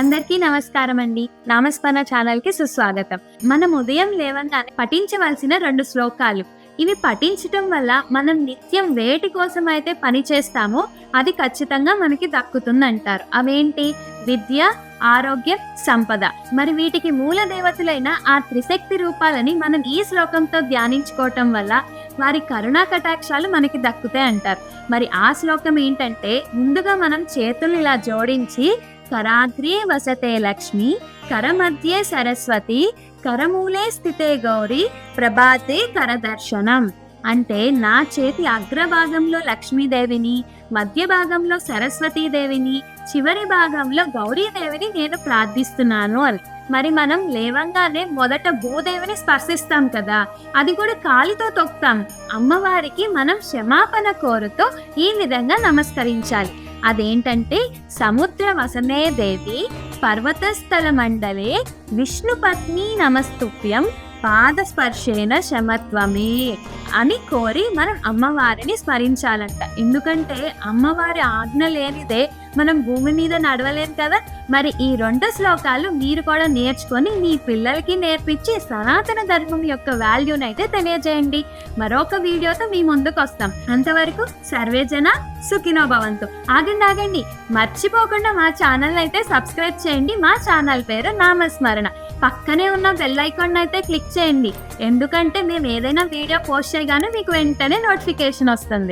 అందరికీ నమస్కారం అండి. నామస్మరణ ఛానల్కి సుస్వాగతం. మనం ఉదయం లేవంగానే పఠించవలసిన రెండు శ్లోకాలు. ఇవి పఠించటం వల్ల మనం నిత్యం వేటి కోసం అయితే పని చేస్తామో అది ఖచ్చితంగా మనకి దక్కుతుంది అంటారు అవేంటి? విద్య ఆరోగ్యం సంపద. మరి వీటికి మూల దేవతలైన ఆ త్రిశక్తి రూపాలని మనం ఈ శ్లోకంతో ధ్యానించుకోవటం వల్ల వారి కరుణా కటాక్షాలు మనకి దక్కుతాయి అంటారు మరి ఆ శ్లోకం ఏంటంటే ముందుగా మనం చేతులు ఇలా జోడించి కరాగ్రే వసతే లక్ష్మి కరమధ్యే సరస్వతి కరమూలే స్థితే గౌరి ప్రభాతే కరదర్శనం. అంటే నా చేతి అగ్రభాగంలో లక్ష్మీదేవిని మధ్య భాగంలో సరస్వతీదేవిని చివరి భాగంలో గౌరీదేవిని నేను ప్రార్థిస్తున్నాను అని. మరి మనం లేవంగానే మొదట భూదేవిని స్పర్శిస్తాం కదా అది కూడా కాలితో తొక్కుతాం. అమ్మవారికి మనం క్షమాపణ కోరుతూ ఈ విధంగా నమస్కరించాలి. అదేంటంటే సముద్ర వసనే దేవి పర్వతస్థల మండలే విష్ణుపత్ని నమస్తుభ్యం పాదస్పర్శేన శమత్వమే అని కోరి మనం అమ్మవారిని స్మరించాలంట. ఎందుకంటే అమ్మవారి ఆజ్ఞ లేనిదే మనం భూమి మీద నడవలేం కదా. మరి ఈ రెండు శ్లోకాలు మీరు కూడా నేర్చుకొని మీ పిల్లలకి నేర్పించి సనాతన ధర్మం యొక్క వాల్యూని అయితే తెలియజేయండి. మరొక వీడియోతో మీ ముందుకు వస్తాం. అంతవరకు సర్వేజన సుఖినో భవంతు ఆగండి ఆగండి. మర్చిపోకుండా మా ఛానల్ అయితే సబ్స్క్రైబ్ చేయండి. మా ఛానల్ పేరు నామస్మరణ. పక్కనే ఉన్న బెల్ ఐకాన్ అయితే క్లిక్ చేయండి. ఎందుకంటే మేము ఏదైనా వీడియో పోస్ట్ చేయగానే మీకు వెంటనే నోటిఫికేషన్ వస్తుంది.